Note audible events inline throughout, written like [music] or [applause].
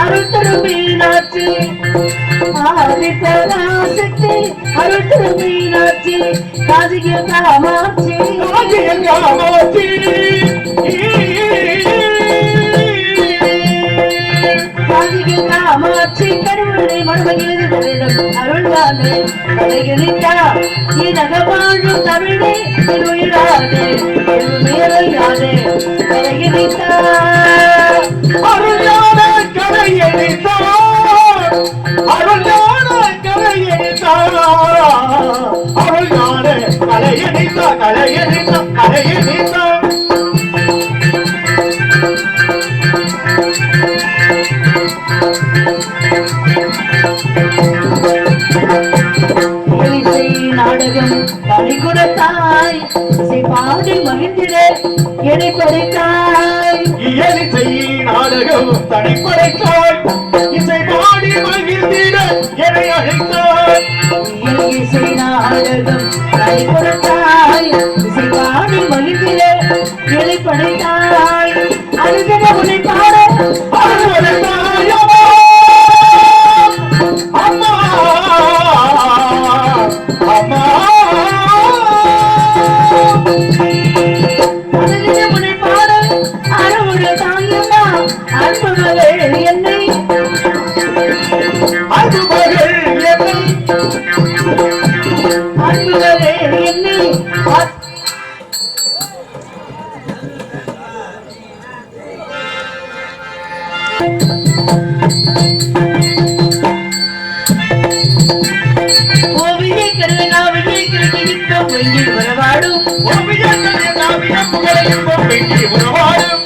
அருள் தருமே ஆதிபராசக்தி அருள்தரு மீனாட்சி காதிக காமாட்சி காஞ்சியின் காமாட்சி காதிக காமாட்சி கடவுளை தருணம் அருள்வானே தமிழே மேலையாதே கரையெழுத்தார் அருளான கலையெழுத்தா இசை நாடகம் கொடுத்தாய் இசை பாடி மகிழ்ந்திட எடை படைத்தாய் இயலிசை நாடகம் தனிப்படைத்தாய் இசை பாடி மகிழ்ந்திட என்னை அழைத்தாய். இசை நாடகம் பணி இசை பாடி மகிழ்ந்திட எடை படைத்தாய் காவியம் புகழையும் பொம்மைக்கு உறவாடும்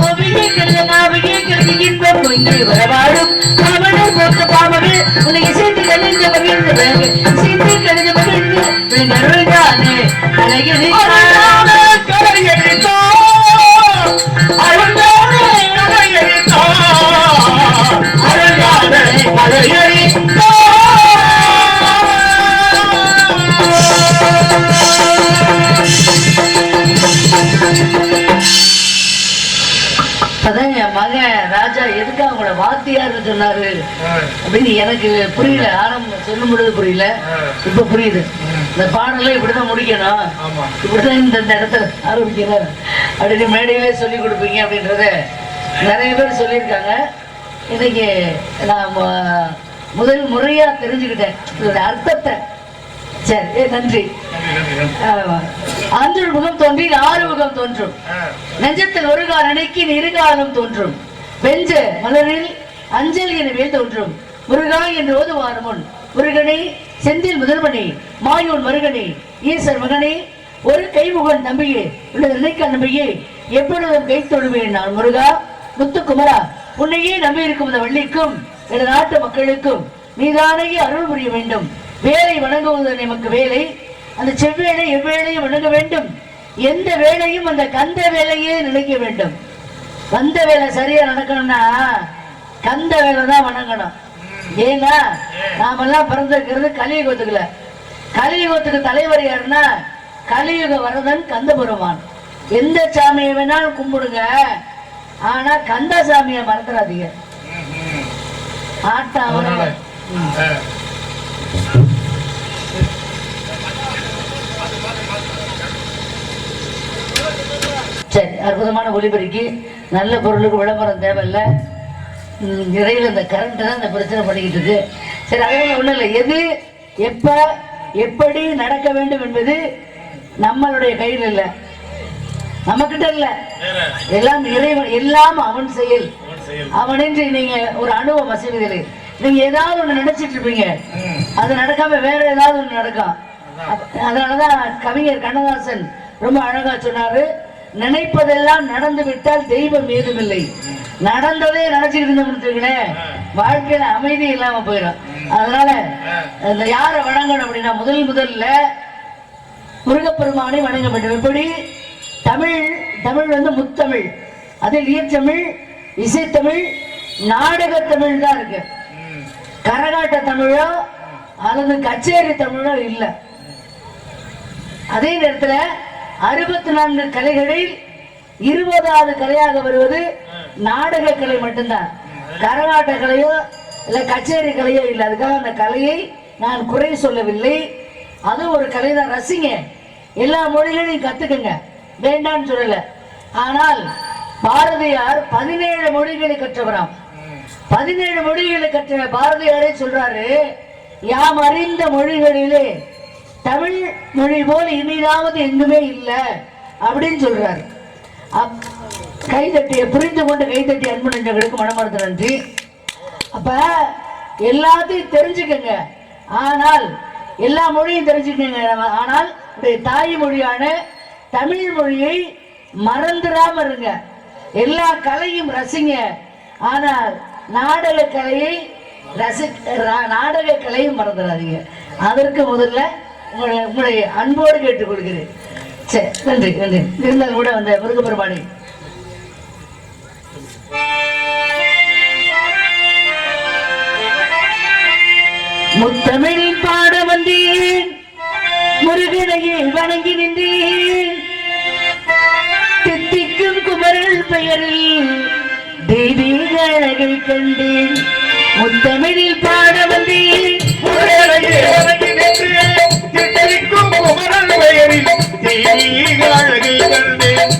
ஓவியை கருவினாவியை கிருமிக்கும் வெயில் வரவாடும் அவனை போட்ட பாவமே உன்னை இசைத்து கழிந்த மகிழ்ந்து பிறகு இசைத்து கழிந்த மகிழ்ந்து நருள்தானே அழகிரி வாத்தியார்னு சொன்னாரு. அப்படின்னு எனக்கு புரியல ஆரம்பம் சொல்லும் பொழுது புரியல. இப்ப புரியுது. இந்த பாடலை இப்படிதான் முடிக்கணும். இப்படிதான் இந்த இடத்துல ஆரம்பிக்கிறேன் அப்படின்னு மேடையிலே சொல்லி கொடுப்பீங்க அப்படின்றத நிறைய பேர் சொல்லியிருக்காங்க. இன்னைக்கு நான் முதல் முறையா தெரிஞ்சுக்கிட்டேன். இதோட அர்த்தத்தை. சரி ஏ, நன்றி. ஆமா. ஆஞ்சல் முகம் தோன்றி ஆறு முகம் தோன்றும். நெஞ்சத்தில் ஒரு கால் அணைக்கி இருகாலம் தோன்றும். வெஞ்ச மலரில் அஞ்சல் எனவே தோன்றும். முருகா என்று ஓதுவார் முன் முருகனே செந்தில் முதல்வனே மாயோன் மருகனே ஈசர் மகனே ஒரு கைமுகன் நம்பியே உள்ள நினைக்க நம்பியே எப்பொழுதும் கை தொழுவேன் நான் முருகா. முத்துக்குமரா உன்னையே நம்பி இருக்கும் இந்த வள்ளிக்கும் எனது நாட்டு மக்களுக்கும் நீதானையே அருள் புரிய வேண்டும். வேலை வணங்குவது நமக்கு வேலை. அந்த செவ்வேளை எவ்வேளையும் வணங்க வேண்டும். எந்த வேலையும் அந்த கந்த வேலையே நினைக்க வேண்டும். வந்த வேலை சரியா நடக்கணும்னா கந்த வேலை தான் வணங்கணும். ஏன்னா நாமெல்லாம் பிறந்திருக்கிறது கலியுகத்துக்குல கலியுகத்துக்கு தலைவர் யாருன்னா கலியுக வரதன் கந்தபுரமான். எந்த சாமியை வேணாலும் கும்பிடுங்க. ஆனா கந்த சாமியை மறந்துடாதீங்க. ஆட்டம் சரி அற்புதமான ஒளிபெருக்கி நல்ல பொருளுக்கு விளம்பரம் தேவையில்லை. இடையில இந்த கரண்ட் தான் இந்த பிரச்சனை பண்ணிக்கிட்டு இருக்கு. சரி அதெல்லாம் ஒண்ணும் இல்லை. எது எப்ப எப்படி நடக்க வேண்டும் என்பது நம்மளுடைய கையில் இல்லை. நம்மகிட்ட இல்ல. எல்லாம் இறைவன் எல்லாம் அவன் செயல். அவனின்றி நீங்க ஒரு அணுவம் வசதிகளை. நீங்க ஏதாவது ஒண்ணு நினைச்சிட்டு இருப்பீங்க. அது நடக்காம வேற ஏதாவது ஒண்ணு நடக்கும். அதனாலதான் கவிஞர் கண்ணதாசன் ரொம்ப அழகா சொன்னாரு. நினைப்பதெல்லாம் நடந்து விட்டால் தெய்வம் ஏதுமில்லை. நடந்ததே நினைச்சுட்டு இருந்தோம்னு வாழ்க்கையில அமைதி இல்லாம போயிடும். அதனால இந்த யாரை வணங்கணும் அப்படின்னா முதல் முதல்ல முருகப்பெருமானை வணங்க வேண்டும். எப்படி? தமிழ் தமிழ் வந்து முத்தமிழ். அதில் இயற்றமிழ் இசைத்தமிழ் நாடகத்தமிழ் தான் இருக்கு. கரகாட்ட தமிழோ அல்லது கச்சேரி தமிழோ இல்லை. அதே நேரத்தில் அறுபத்தி நான்கு கலைகளில் இருபதாவது கலையாக வருவது நாடக கலை மட்டும்தான். கரகாட்ட கலையோ இல்ல கச்சேரி கலையோ இல்லை. அதுக்காக அந்த கலையை நான் குறை சொல்லவில்லை. அது ஒரு கலை தான். ரசிங்க. எல்லா மொழிகளையும் கத்துக்குங்க. வேண்டாம்னு சொல்லல. ஆனால் பாரதியார் பதினேழு மொழிகளை கற்றவராம். பதினேழு மொழிகளை கற்ற பாரதியாரே சொல்றாரு யாம் அறிந்த மொழிகளிலே தமிழ் மொழி போல இனிதாவது எங்குமே இல்லை அப்படின்னு சொல்றாரு. அப்- கைதட்டிய புரிந்து கொண்டு கைதட்டி அன்பு நெஞ்சங்களுக்கு மனமார்ந்த நன்றி. அப்ப எல்லாத்தையும் தெரிஞ்சுக்கங்க. ஆனால் எல்லா மொழியும் தெரிஞ்சுக்கங்க. ஆனால் தாய் மொழியான தமிழ் மொழியை மறந்துடாம இருங்க. எல்லா கலையும் ரசிங்க. ஆனால் நாடக கலையை ரசி ரா- நாடக கலையும் மறந்துடாதீங்க அதற்கு முதல்ல உங்களை உங்களுடைய அன்போடு கேட்டுக்கொள்கிறேன். சரி நன்றி நன்றி. இருந்தால் கூட அந்த வந்த முருகப்பெருமானி முத்தமிழில் பாட வந்தேன். முருகனையே வணங்கி நின்றேன். தித்திக்கும் குமரல் பெயரில் தெய்வீக அழகை கண்டேன். முத்தமிழில் பாட வந்தேன். முருகனையே வணங்கி நின்று பெயரில்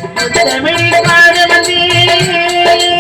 கண்டேன்.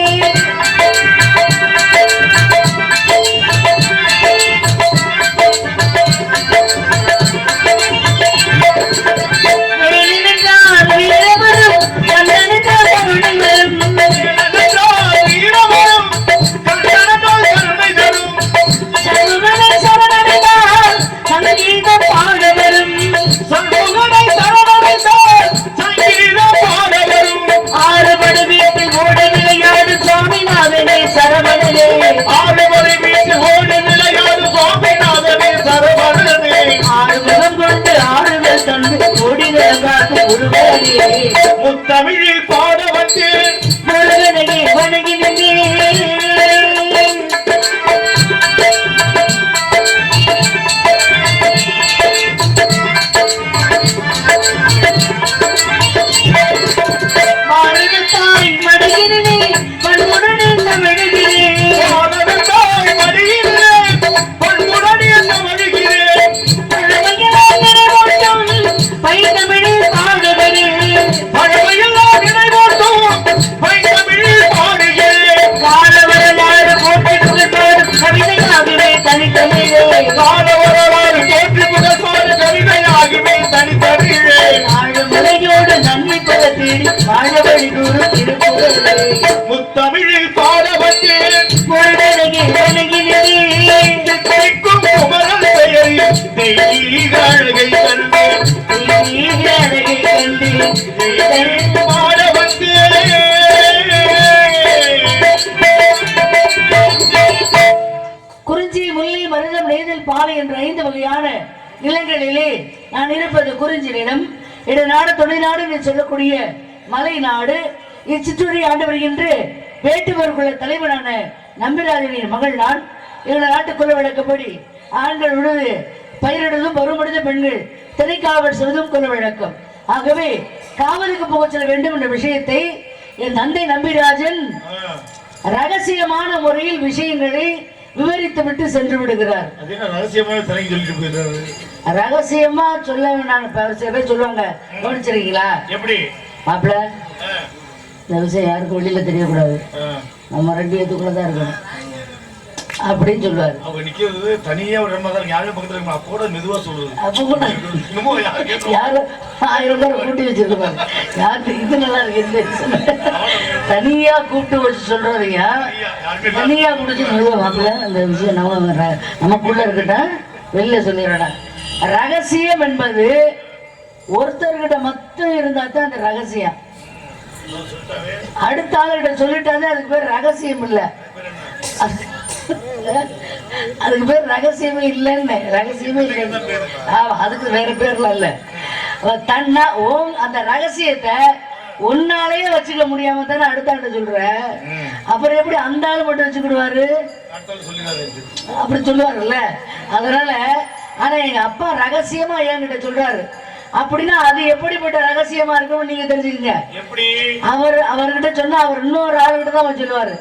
சொல்லக்கூடிய மலை நாடு இச்சிற்றுரை ஆண்டு வருகின்ற வேட்டுவர் குல தலைவனான நம்பிராஜனின் மகள் நான். எங்கள் நாட்டுக்குள்ள வழக்கப்படி ஆண்கள் உழுது பயிரிடுவதும் பருவமடைந்த பெண்கள் திணைக்காவல் செய்வதும் கொள்ள வழக்கம். ஆகவே காவலுக்கு போகச் செல்ல வேண்டும் என்ற விஷயத்தை என் தந்தை நம்பிராஜன் ரகசியமான முறையில் விஷயங்களை விவரித்து விட்டு சென்று விடுகிறார். ரகசியமா சொல்ல இப்ப சில பேர் சொல்லுவாங்க. கவனிச்சிருக்கீங்களா? எப்படி? மாப்பிள்ள இந்த விஷயம் யாருக்கும் வெளியில தெரியக்கூடாது. நம்ம ரெண்டு ஏத்துக்குள்ள தான் இருக்கணும். அப்படின்னு சொல்லுவாரு. அவங்க நிக்கிறது தனியா ஒரு இடமா தான் யாரும் பக்கத்துல இருக்கணும் அப்போட மெதுவா சொல்றது அப்ப கூட இன்னமும் யாரும் ஆயிரம் பேர் கூட்டி வச்சிருக்காங்க யாரு இது? நல்லா இருக்கு. தனியா கூப்பிட்டு வச்சு யாருமே தனியா குடிச்சு மெதுவா மாப்பிள்ள இந்த விஷயம் நம்ம நமக்குள்ள இருக்கட்டும் வெளில சொல்லிடுறேன் ரகசியம் என்பது ஒருத்தர்கிட்ட மட்டும் இருந்தா தான் அந்த ரகசியம். அடுத்த ஆளுகிட்ட சொல்லிட்டாலே அதுக்கு பேர் ரகசியம் இல்ல. அதுக்கு பேர் ரகசியமே இல்லைன்னு. ரகசியமே இல்லை ஆமா அதுக்கு வேற பேர்லாம் இல்ல. தன்னா ஓம் அந்த ரகசியத்தை உன்னாலேயே வச்சுக்க முடியாம தானே அடுத்த ஆண்டு சொல்ற? அப்புறம் எப்படி அந்த ஆள் மட்டும் வச்சுக்கிடுவாரு? அப்படி சொல்லுவாருல்ல. அதனால ஆனா எங்க அப்பா ரகசியமா என்கிட்ட சொல்றாரு. அப்படின்னா அது எப்படிப்பட்ட ரகசியமா இருக்கும்னு நீங்க தெரிஞ்சுக்கங்க. எப்படி? அவர் அவர்கிட்ட சொன்னா அவர் இன்னொரு ஆளுகிட்ட தான் அவர் சொல்லுவாரு.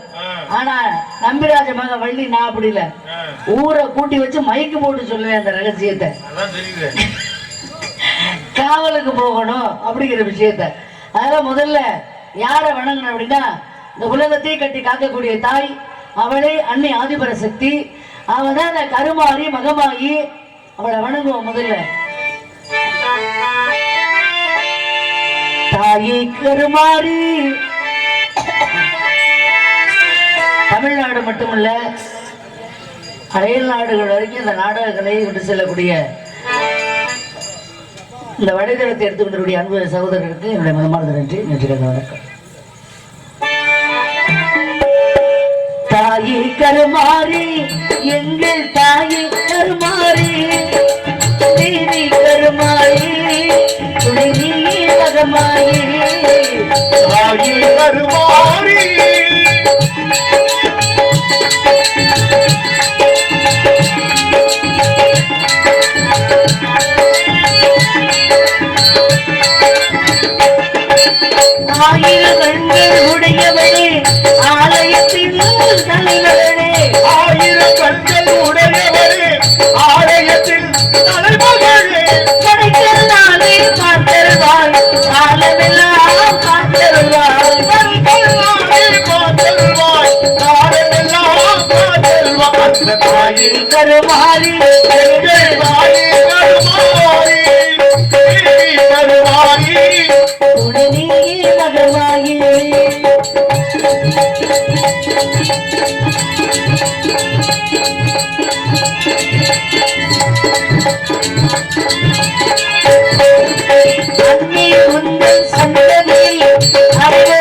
ஆனா நம்பிராஜ மக வள்ளி நான் அப்படி இல்ல. ஊரை கூட்டி வச்சு மைக்கு போட்டு சொல்லுவேன் அந்த ரகசியத்தை. காவலுக்கு போகணும் அப்படிங்கிற விஷயத்த. அதனால முதல்ல யாரை வணங்கணும் அப்படின்னா இந்த உலகத்தை கட்டி காக்கக்கூடிய தாய் அவளே அன்னை ஆதிபர சக்தி அவ தான் அந்த கருமாறி மகமாகி அவளை வணங்குவோம் முதல்ல. தாயை கருமாறி. தமிழ்நாடு மட்டுமல்ல அயல் நாடுகள் வரைக்கும் இந்த நாடகங்களை கலையை விட்டு செல்லக்கூடிய இந்த வலைதளத்தை எடுத்துக்கொண்டிருக்கூடிய அன்பு சகோதரருக்கு என்னுடைய மனமார்ந்த நன்றி நன்றி வணக்கம். தாயே கருமாறி எங்கள் தாயே கருமாறி கருமாறி துணை ஆயிரம் கண்கள் உடையவளே ஆலயத்தின் தலைவர்களே ஆயிரம் கண்கள் உடையவரே ஆலயத்தில் தலைமகளே. கடைக்கல்லாலே பார்த்தருவாய் காத்தருள்வாய் அந்த உந்தன் சந்ததியில் அனைவரும்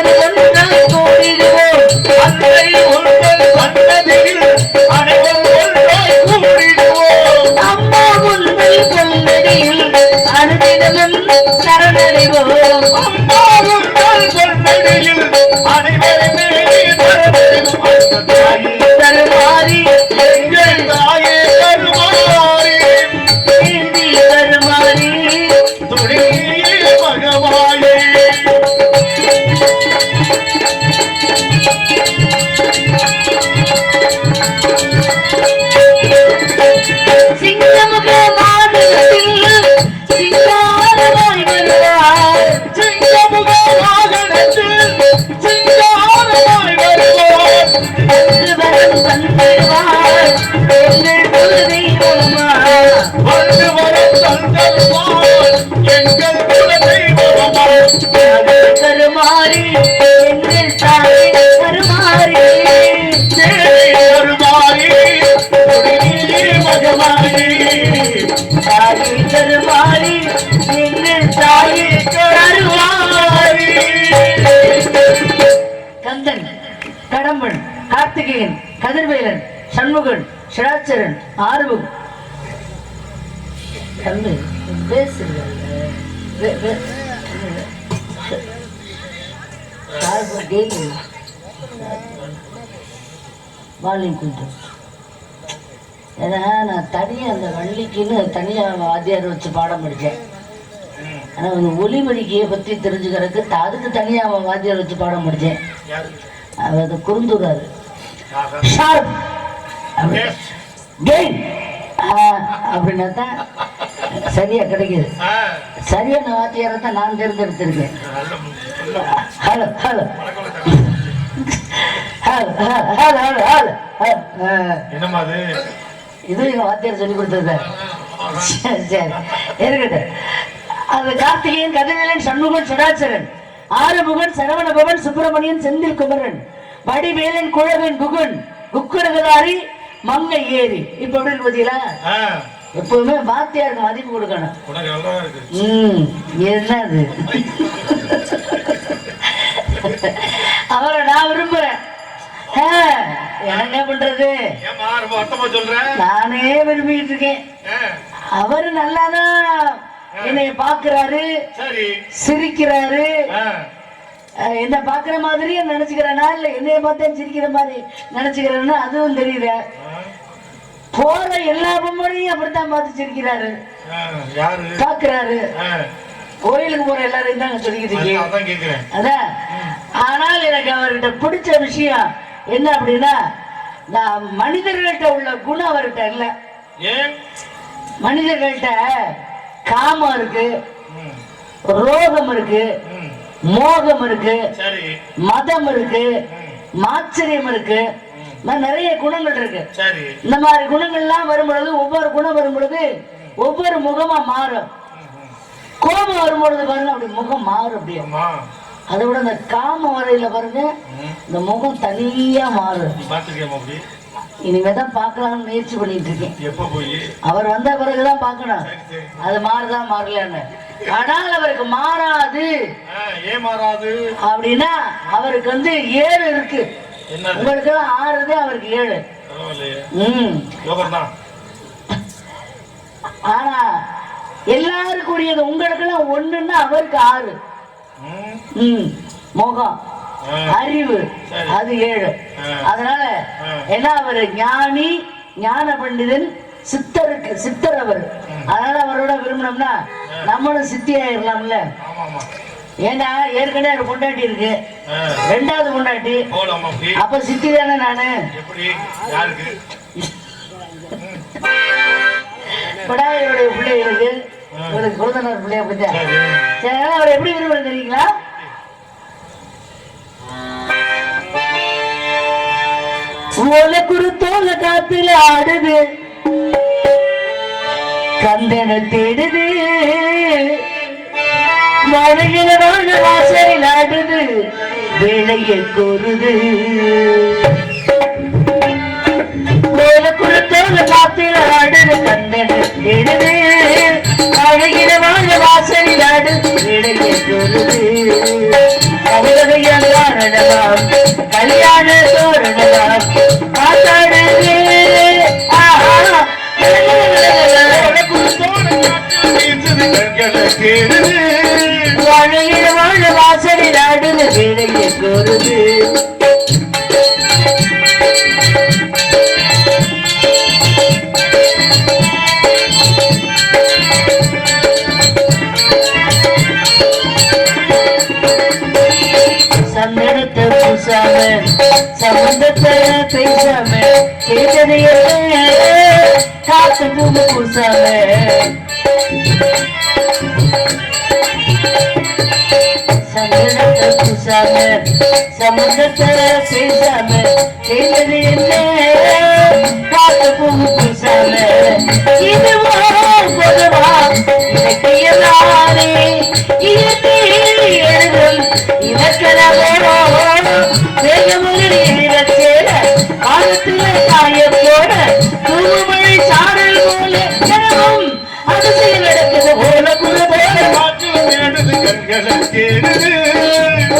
அனுதினமும் சரணடைவோம் தாயை கருமாறி எங்கள் தாயை கருமாறி கந்தன் கடம்பன் கார்த்திகேயன் கதிர்வேலன் சண்முகன் சிராச்சரன் ஆறுமுகம். தம்பி பேசுங்க வால்யூம் கொஞ்சம் ஏன்னா நான் தனியாக அந்த வள்ளிக்குன்னு தனியாக வாத்தியார் வச்சு பாடம் படித்தேன் ஆனால் அந்த ஒலிமணிக்கையை பற்றி தெரிஞ்சுக்கிறதுக்கு அதுக்கு தனியாக வாத்தியார் வச்சு பாடம் படித்தேன் அவர் அதை குறுந்துறாரு அப்படின்னா தான் சரியா கிடைக்குது. சரியான வாத்தியாரை தான் நான் தேர்ந்தெடுத்திருக்கேன். Hello hello. Hello hello hello hello. என்னம்மா அது? இது எங்க வாத்தியார் சொல்லி கொடுத்தது. சரி சரி. இருக்கட்டும். அது கார்த்திகேயன் கதிரவேலன் சண்முகன் சுடாச்சரன் ஆறுமுகன் சரவணபவன் சுப்பிரமணியன் செந்தில் குமரன். வடிவேலன் குழகன் குகன். குக்குரகதாரி மங்கை ஏரி இப்ப எப்படி பாத்தீங்களா? எப்பவுமே வாத்தியாருக்கு மதிப்பு கொடுக்கணும். உனக்கு நல்லா இருக்கு. ம் என்னது? என்ன பண்றது? நானே விரும்பிட்டு இருக்கேன். அவரு நல்லாதான் என்னைய பாக்குறாரு சரி. சிரிக்கிறாரு. என்ன பாக்குற மாதிரியே நினைச்சுக்கிறேனா இல்ல என்னைய பார்த்தே சிரிக்கிற மாதிரி நினைச்சுக்கிறேன்னா அதுவும் தெரியல போற எல்லா பொம்மனையும் அப்படித்தான் பார்த்து சிரிக்கிறாரு. பாக்குறாரு கோயிலுக்கு போற எல்லாரையும் தாங்க சொல்லிக்கிட்டு இருக்கேன். அதான் ஆனால் எனக்கு அவர்கிட்ட பிடிச்ச விஷயம் என்ன அப்படின்னா நான் மனிதர்கள்ட்ட உள்ள குணம் அவர்கிட்ட இல்ல. மனிதர்கள்ட்ட காமம் இருக்கு ரோகம் இருக்கு மோகம் இருக்கு மதம் இருக்கு மாச்சரியம் இருக்கு. நிறைய குணங்கள் இருக்கு. இந்த மாதிரி குணங்கள்லாம் வரும் பொழுது ஒவ்வொரு குணம் வரும் பொழுது ஒவ்வொரு முகமா மாறும். கோபம் வரும் பொழுது பாருங்க அப்படி முகம் மாறும் அப்படியே. அதை விட இந்த காம வரையில பாருங்க இந்த முகம் தனியா மாறும் நீ பாத்துக்கியா அப்படி? இனிமே தான் பார்க்கலாம்னு முயற்சி பண்ணிட்டு இருக்கேன் எப்ப போய்? அவர் வந்த பிறகுதான் சரி அது மாறுதா மாறலன்னு ஆனால் அவருக்கு மாறாது. மாறாது? அப்படின்னா அவருக்கு வந்து ஏழு இருக்கு. உங்களுக்கு ஆறுது அவருக்கு ஏழு. ஆனா எல்லாருக்குரியது உங்களுக்கு எல்லாம் ஒண்ணுன்னா அவருக்கு ஆறு. ம், முகம். அறிவு. அது ஏழு. அதனால ஆ. என்ன அவரு ஞானி ஞான பண்டிதன் சித்தருக்கு சித்தர் அவர் அதனால அவரோட விரும்பினோம்னா நம்மளும் சித்தி ஆயிடலாம்ல ஏன்னா ஏற்கனவே ஒரு பொண்டாட்டி இருக்கு. ரெண்டாவது பொண்டாட்டி. அப்ப சித்தி தானே நானு? எப்படி? யாருக்கு? படாயோடைய இவருக்கு குழந்தைனர் பிள்ளை அப்படித்தான் சரி அவர் எப்படி விரும்புறது தெரியுங்களா? ஓல குருத்தோல காத்துல ஆடுது. கந்தன தேடுது. மழையில வாழ வாசலில் ஆடுது. வேலையை கோருது ஓல குருத்தோல காத்துல ஆடுது. கந்தன தேடுது. மழையில வாழ வாசலில் ஆடுது வேலையை கவிதையெல்லாம் கல்யாண தோரணலாம் காத்தாடுது ஆஹா. வாழையில வாசலில் ஆடுது வேலையை கோருது சம்பந்தத்தை பேசாம கேட்டதையே என்ன காத்து பூமி பூசாம சந்தனத்தை பூசாம சம்பந்தத்தை பேசாம கேட்டது என்ன காத்து பூமி பூசாம இதுவா பொதுவா இலக்கியமானே இயற்கை எழுதும்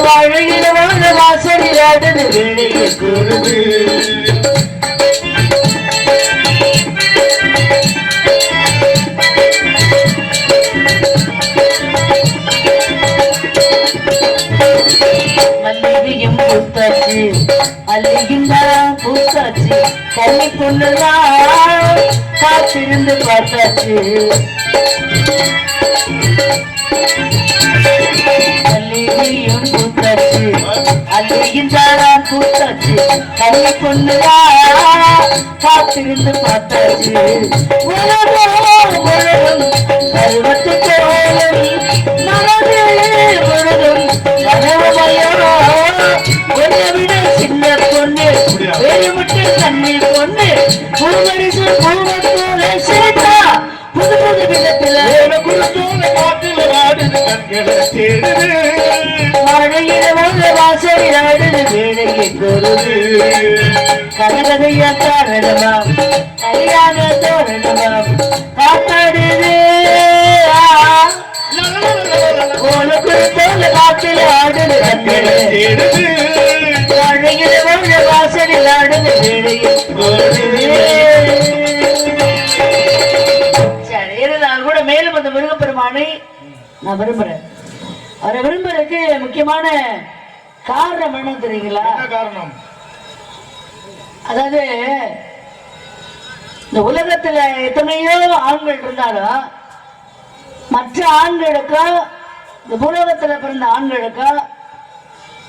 வாழையில வாழ வாசல் ஆடுது வேலையை கூறுது பூத்தாச்சு. அல்லிகின்றான் பூத்தாச்சு. பொண்ணு பொண்ணுதான் காத்திருந்து பார்த்தாச்சு. மல்லிகையும் பூத்தாச்சு. அல்லிகின்றான் பூத்தாச்சு. பொண்ணு பொண்ணுதான் காத்திருந்து பார்த்தாச்சு. உலகம் உலகம் கருவத்து கோலம் முழுதும் விட சின்ன பொண்ணு. வேறுபட்டு கண்ணீர் பொண்ணு. பூவரிசு பூவத்தோல சேர்த்தா புது புது விதத்துல வாழ வாசலில் ஆடுது வேலையை கொருது கனகதையா காரணமா கல்யாண தோரணமாம். காத்தாடுது. உனக்கு போல காற்றில் ஆடுது. இருந்தாலும் கூட மேலும் அந்த முருகப்பெருமானை நான் விரும்புறேன். அவரை விரும்புறதுக்கு முக்கியமான காரணம் என்ன தெரியுங்களா? காரணம்? அதாவது இந்த உலகத்துல எத்தனையோ ஆண்கள் இருந்தாலும் மற்ற ஆண்களுக்கோ இந்த பூலோகத்துல பிறந்த ஆண்களுக்கோ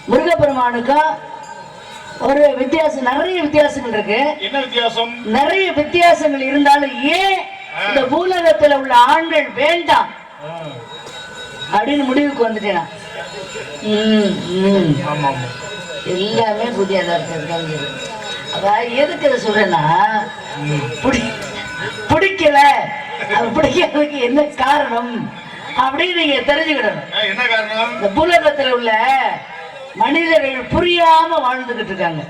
முருகப்பெருமானுக்கோ ஒரு வித்தியாசம் நிறைய வித்தியாசங்கள் இருக்கு. என்ன வித்தியாசம்? நிறைய வித்தியாசங்கள் இருந்தாலும் ஏன் இந்த பூலோகத்துல உள்ள ஆண்கள் வேண்டாம்? அப்படின்னு முடிவுக்கு வந்துட்டேன்? எல்லாமே புதிய இருக்காங்க அதான் எதுக்கு இதை சொல்றேன்னா பிடிக்கல. பிடிக்கிறதுக்கு என்ன காரணம்? அப்படின்னு நீங்க தெரிஞ்சுக்கிடணும். இந்த பூலகத்துல உள்ள மனிதர்கள் புரியாம வாழ்ந்துகிட்டு இருக்காங்க.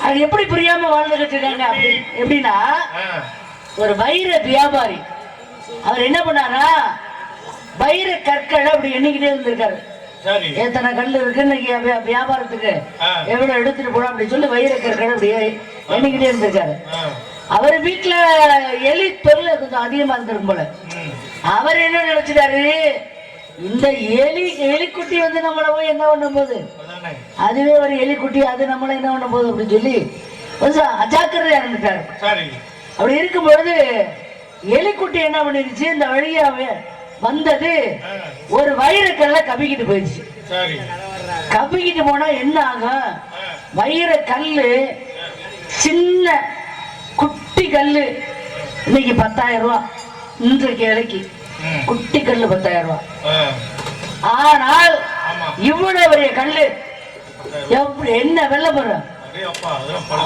அது எப்படி புரியாம வாழ்ந்துகிட்டு இருக்காங்க? அப்படி எப்படின்னா ஒரு வைர வியாபாரி. அவர் என்ன பண்ணாரா வைர கற்களை அப்படி எண்ணிக்கிட்டே இருந்திருக்காரு. எத்தனை கல் இருக்கு இன்னைக்கு வியா- வியாபாரத்துக்கு. எவ்வளவு எடுத்துட்டு போனோம் அப்படி சொல்லி வைர கற்களை அப்படியே எண்ணிக்கிட்டே இருந்திருக்காரு. அவர் வீட்டுல எலி தொல்லை கொஞ்சம் அதிகமா இருந்திருக்கும் போல. அவர் என்ன நினைச்சிட்டாரு? இந்த எலி எலிக்குட்டி வந்து நம்மள போய் என்ன பண்ண போகுது அதுவே ஒரு எலிக்குட்டி அது நம்மள என்ன பண்ண போகுது அப்படின்னு சொல்லி கொஞ்சம் அஜாக்கிரதையா இருந்துட்டாரு. சரி. அப்படி இருக்கும் பொழுது எலிக்குட்டி என்ன பண்ணிருச்சு? இந்த வழியாவே வந்தது ஒரு வைரக்கல்ல கவிக்கிட்டு போயிடுச்சு. கவிக்கிட்டு போனா என்ன ஆகும்? வைர கல்லு சின்ன குட்டி கல்லு. இன்னைக்கு பத்தாயிரம் ரூபாய் இன்றைக்கு இலைக்கு ம். குட்டி கல்லு பத்தாயிரம் ரூபாய். ஆனால் இவ்வளவு பெரிய கல்லு. எப்படி என்ன வெள்ள பழம்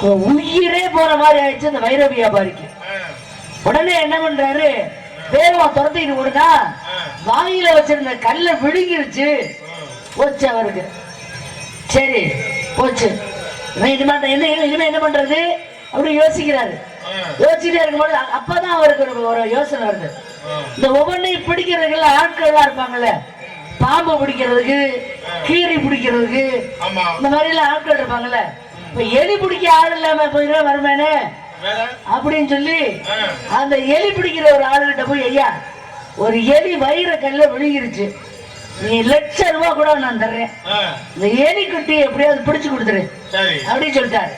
உயிரே போற மாதிரி ஆயிடுச்சு இந்த வைர வியாபாரிக்கு. உடனே என்ன பண்றாரு? வேகமா துரத்திட்டு ஓடுனா வாயில வச்சிருந்த கல்லை விழுங்கிருச்சு. போச்சு அவருக்கு. சரி போச்சு. இனிமே என்ன இனிமே என்ன பண்றது? அப்படி யோசிக்கிறாரு. யோசிச்சுட்டே இருக்கும்போது அப்பதான் அவருக்கு ஒரு- யோசனை வருது. இந்த ஒவ்வொன்றையும் பிடிக்கிறதுக்குள்ள ஆட்கள்லாம் இருப்பாங்கல்ல. பாம்பு பிடிக்கிறதுக்கு கீரி பிடிக்கிறதுக்கு இந்த மாதிரி எல்லாம் ஆட்கள் இருப்பாங்கல்ல. இப்ப எலி பிடிக்க ஆள் இல்லாம போயிட வருமானே? அப்படின்னு சொல்லி அந்த எலி பிடிக்கிற ஒரு ஆளுகிட்ட போய் ஐயா ஒரு எலி வயிற கல்ல விழுங்கிருச்சு. நீ லட்சம் ரூபாய் கூட நான் தர்றேன். இந்த எலி குட்டி எப்படியாவது பிடிச்சு கொடுத்துரு. அப்படின்னு சொல்லிட்டாரு.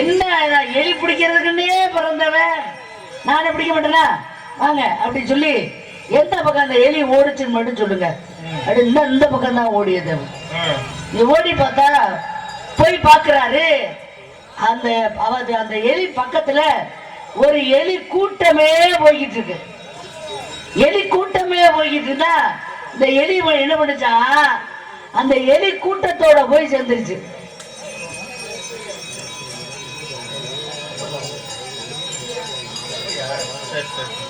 என்ன எலி பிடிக்கிறதுக்குன்னே பிறந்தவன். நானே பிடிக்க மாட்டேனா? வாங்க அப்படின்னு சொல்லி எந்த பக்கம் அந்த எலி ஓடுச்சுன்னு மட்டும் சொல்லுங்க. அப்படி இந்த இந்த பக்கம் தான் ஓடியது. நீ ஓடி பார்த்தா போய் பார்க்கறாரு. அந்த அவது அந்த எலி பக்கத்துல ஒரு எலி கூட்டமே போய்கிட்டு இருக்கு. எலி கூட்டமே போய்கிட்டு இருந்தா இந்த எலி என்ன பண்ணுச்சா அந்த எலி கூட்டத்தோட போய் சேர்ந்துருச்சு. சரி.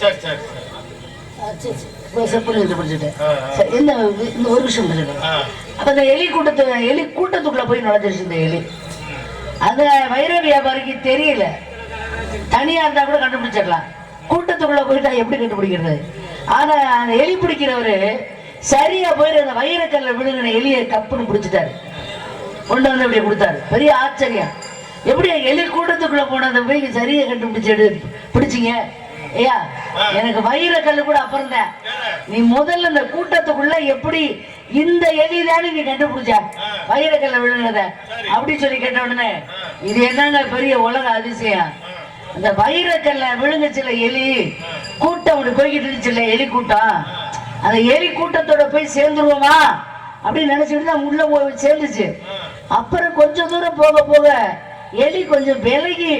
சரி சரி என்ன இந்த ஒரு விஷயம் பிடிச்சிட்டு ஆ, அப்ப இந்த எலி கூட்டத்து எலி கூட்டத்துக்குள்ள போய் நுழைஞ்சிருச்சு இந்த எலி. அந்த வைர வியாபாரிக்கு தெரியல. தனியா இருந்தா கூட கண்டுபிடிச்சிடலாம். கூட்டத்துக்குள்ள போயிட்டா எப்படி கண்டுபிடிக்கிறது? ஆனா அந்த எலி பிடிக்கிறவரு சரியா போயிட்டு அந்த வைரக்கல்ல விழுங்கின எலியை கப்புன்னு பிடிச்சிட்டாரு. கொண்டு வந்து அப்படியே கொடுத்தாரு. பெரிய ஆச்சரியம். எப்படி எலி கூட்டத்துக்குள்ள போனதை போய் சரியா கண்டுபிடிச்சு எடு. பிடிச்சிங்க? ஐயா எனக்கு வைரக்கல்லு கூட அப்புறம் நீ முதல்ல இந்த கூட்டத்துக்குள்ள எப்படி இந்த எலி தானே நீ கண்டுபிடிச்ச? வைரக்கல்ல விழுந்தத. அப்படி சொல்லி கேட்ட உடனே இது என்னங்க பெரிய உலக அதிசயம்? அந்த வைரக்கல்ல விழுங்குச்சுல எலி? கூட்டம் அப்படி போய்கிட்டு இருந்துச்சுல்ல எலி கூட்டம்? அந்த எலி கூட்டத்தோட போய் சேர்ந்துருவோமா? அப்படின்னு நினைச்சிட்டு தான் உள்ள போய் சேர்ந்துச்சு. அப்புறம் கொஞ்சம் தூரம் போக போக எலி கொஞ்சம் விலகி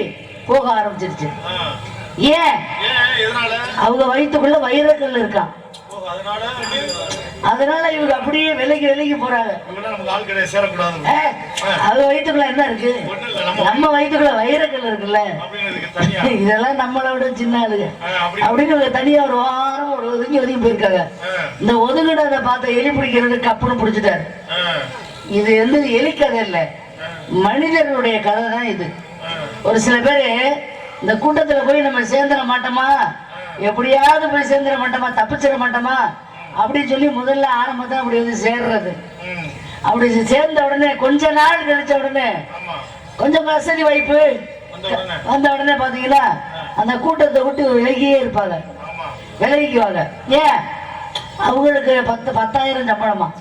போக ஆரம்பிச்சிருச்சு. ஏன்? அவங்க வயிற்றுக்குள்ள வைரக்கல் இருக்கான் அதனால இவங்க அப்படியே விலைக்கு விலைக்கு போறாங்க அது வயிற்றுக்குள்ள என்ன இருக்கு? நம்ம வயிற்றுக்குள்ள வைரக்கல் இருக்குல்ல. [laughs] இதெல்லாம் நம்மளை விட சின்ன ஆளுங்க அப்படின்னு தனியா ஒரு வாரம் ஒரு ஒதுங்கி ஒதுங்கி போயிருக்காங்க. இந்த ஒதுங்கினதை பார்த்த எலி பிடிக்கிறது கப்புன்னு பிடிச்சிட்டாரு. இது வந்து எலி கதை இல்ல மனிதர்களுடைய கதை தான் இது. ஒரு சில பேரு இந்த கூட்டத்துல போய் நம்ம சேர்ந்துட மாட்டோமா? எப்படியாவது போய் சேர்ந்துட மாட்டோமா தப்பிச்சிட மாட்டோமா அப்படின்னு சொல்லி முதல்ல ஆரம்பத்தான் அப்படி வந்து சேர்றது. அப்படி சேர்ந்த உடனே கொஞ்ச நாள் கழிச்ச உடனே கொஞ்சம் வசதி வாய்ப்பு வந்த உடனே. பாத்தீங்கன்னா அந்த கூட்டத்தை விட்டு விலகியே இருப்பாங்க. விலகிக்குவாங்க. ஏன்? அவங்களுக்கு பத்து பத்தாயிரம் சம்பளமா?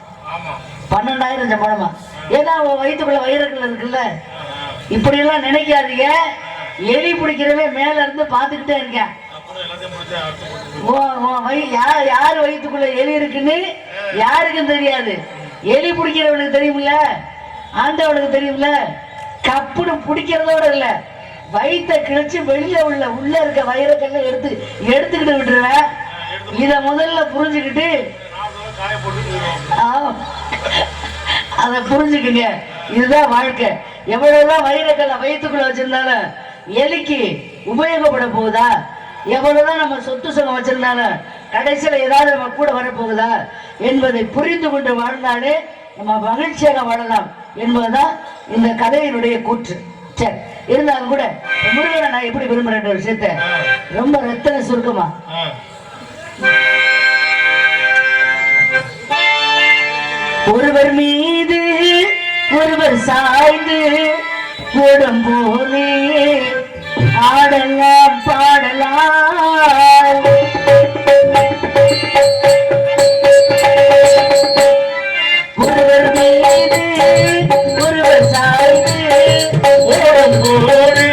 பன்னெண்டாயிரம் சம்பளமா? ஏன்னா அவ வயிற்றுக்குள்ள வைரங்கள் இருக்குல்ல? ஆ, ஆ. இப்படி எல்லாம் நினைக்காதீங்க. எலி பிடிக்கிறவே மேல இருந்து பாத்துக்கிட்டே இருக்கேன். யார் யார் வயிற்றுக்குள்ள எலி இருக்குன்னு யாருக்கும் தெரியாது. எலி பிடிக்கிறவனுக்கு தெரியுமில்ல? ஆண்டவனுக்கு தெரியுமில்ல? கப்புன்னு பிடிக்கிறதோட இல்ல. வயித்தை கிழிச்சு வெளியில உள்ள உள்ள இருக்க வைரக்கல்ல எடுத்து எடுத்துக்கிட்டு விட்டுருவேன் இத முதல்ல புரிஞ்சுக்கிட்டு அத புரிஞ்சுக்குங்க. இதுதான் வாழ்க்கை. எவ்வளவுதான் வைரக்கல்ல வயிற்றுக்குள்ள வச்சிருந்தாலும் எலிக்கு உபயோகப்பட போகுதா? எவ்வளவுதான் நம்ம சொத்து சுகம் வச்சிருந்தாலும் கடைசியில் ஏதாவது நம்ம கூட வரப்போகுதா என்பதை புரிந்து கொண்டு வாழ்ந்தாலே நம்ம மகிழ்ச்சியாக வாழலாம் என்பதுதான் இந்த கதையினுடைய கூற்று. சரி இருந்தாலும் கூட முருகனை நான் எப்படி விரும்புறேன் விஷயத்த ரொம்ப ரத்தன சுருக்கமா. ஒருவர் மீது ஒருவர் சாய்ந்து ஓடும் போலே ஆடலாம் பாடலாம் ஒருவர் மீது ஒருவர் சாய்ந்து ஓடும் போது